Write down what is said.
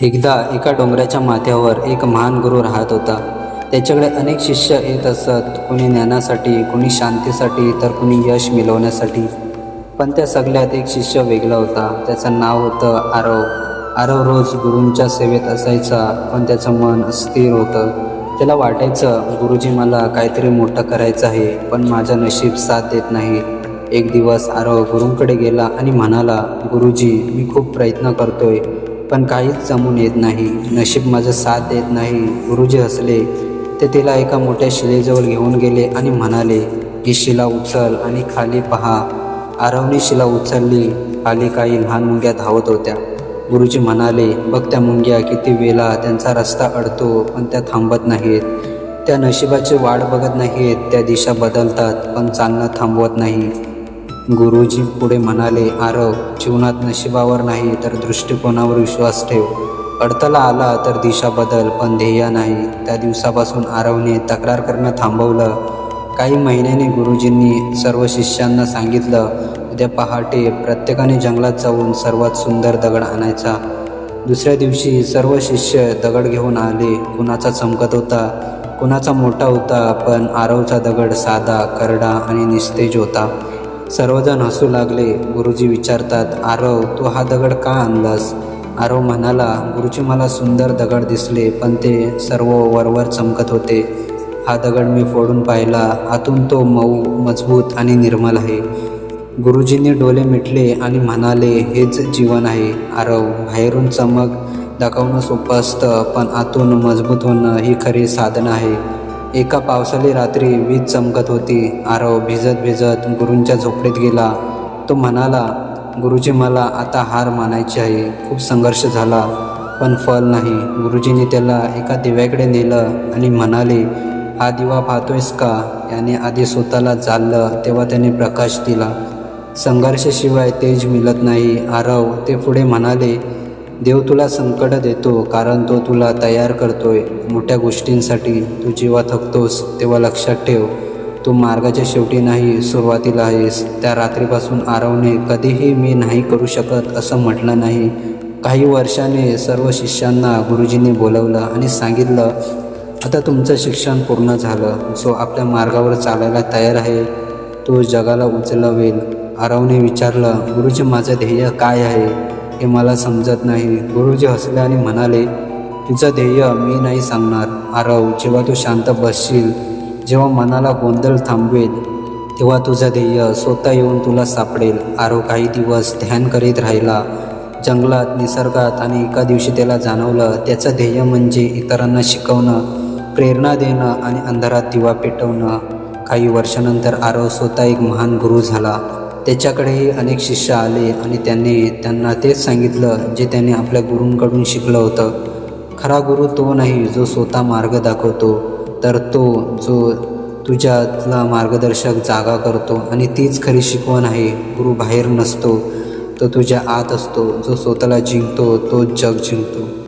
एकदा एका डोंगराच्या माथ्यावर एक महान गुरु राहत होता. त्याच्याकडे अनेक शिष्य येत असत कुणी ज्ञानासाठी कुणी शांतीसाठी तर कुणी यश मिळवण्यासाठी. पण त्या सगळ्यात एक शिष्य वेगळा होता. त्याचं नाव होतं आरव. आरव रोज गुरूंच्या सेवेत असायचा पण त्याचं मन स्थिर होतं. त्याला वाटायचं गुरुजी मला काहीतरी मोठं करायचं आहे पण माझं नशीब साथ देत नाही. एक दिवस आरव गुरूंकडे गेला आणि म्हणाला गुरुजी मी खूप प्रयत्न करतोय. पण काहीच जमून येत नाही. नशीब माझं साथ देत नाही. गुरुजी हसले. ते तिला एका मोठ्या शिलेजवळ घेऊन गेले आणि म्हणाले ही शिला उचल आणि खाली पहा. आरवणी शिला उचलली. खाली काही लहान मुंग्या धावत होत्या. गुरुजी म्हणाले बघ त्या मुंग्या किती वेळा त्यांचा रस्ता अडतो पण त्या थांबत नाहीत त्या नशिबाची वाट बघत नाहीत त्या दिशा बदलतात पण चालणं थांबवत नाही. गुरुजी पुढे म्हणाले आरव जीवनात नशिबावर नाही तर दृष्टिकोनावर विश्वास ठेव. अडथळा आला तर दिशा बदल पण ध्येय नाही. त्या दिवसापासून आरवने तक्रार करणं थांबवलं. काही महिन्यांनी गुरुजींनी सर्व शिष्यांना सांगितलं उद्या पहाटे प्रत्येकाने जंगलात जाऊन सर्वात सुंदर दगड आणायचा. दुसऱ्या दिवशी सर्व शिष्य दगड घेऊन आले. कुणाचा चमकत होता? कुणाचा मोठा होता? पण आरवचा दगड साधा करडा आणि निस्तेज होता. सर्वजण हसू लागले. गुरुजी विचारतात आरव तू हा दगड का आणलास? आरव म्हणाला गुरुजी मला सुंदर दगड दिसले पण ते सर्व वरवर चमकत होते. हा दगड मी फोडून पाहिला. आतून तो मऊ मजबूत आणि निर्मल आहे. गुरुजींनी डोले मिटले आणि म्हणाले हेच जीवन आहे. आरव बाहेरून चमक दाखवणं सोपं असतं पण आतून मजबूत होणं ही खरी साधना आहे. एका पावसाळी रात्री वीज चमकत होती. आरव भिजत भिजत गुरूंच्या झोपडीत गेला. तो म्हणाला गुरुजी मला आता हार मानायची आहे. खूप संघर्ष झाला पण फल नाही. गुरुजींनी त्याला एका दिव्याकडे नेलं आणि म्हणाले हा दिवा पाहतोयस का? याने आधी स्वतःला जाळलं तेव्हा त्याने प्रकाश दिला. संघर्षाशिवाय तेज मिळत नाही. आरव ते पुढे म्हणाले देव तुला संकट देतो कारण तो तुला तयार करतोय. मोठ्या गोष्टींसाठी तू जेव्हा थकतोस तेव्हा लक्षात ठेव तू मार्गाच्या शेवटी नाही सुरुवातीला आहेस. त्या रात्रीपासून आरवने कधीही मी नाही करू शकत असं म्हटलं नाही. काही वर्षाने सर्व शिष्यांना गुरुजींनी बोलवलं आणि सांगितलं आता तुमचं शिक्षण पूर्ण झालं. जो आपल्या मार्गावर चालायला तयार आहे तो जगाला उचलवेल. आरवने विचारलं गुरुजी माझं ध्येय काय आहे? हे मला समजत नाही. गुरुजी हसले आणि म्हणाले तुझं ध्येय मी नाही सांगणार. आरव जेव्हा तू शांत बसशील जेव्हा मनाला गोंधळ थांबवेल तेव्हा तुझं ध्येय स्वतः येऊन तुला सापडेल. आरव काही दिवस ध्यान करीत राहिला. जंगलात निसर्गात आणि एका दिवशी त्याला जाणवलं त्याचं ध्येय म्हणजे इतरांना शिकवणं प्रेरणा देणं आणि अंधारात दिवा पेटवणं. काही वर्षानंतर आरव स्वतः एक महान गुरु झाला. त्याच्याकडेही अनेक शिष्य आले आणि त्यांनी त्यांना तेच सांगितलं जे त्यांनी आपल्या गुरूंकडून शिकलं होतं. खरा गुरु तो नाही जो स्वतः मार्ग दाखवतो तर तो जो तुझ्यातला मार्गदर्शक जागा करतो आणि तीच खरी शिकवण आहे गुरु बाहेर नसतो तो तुझ्या आत असतो जो स्वतःला जिंकतो तो जग जिंकतो.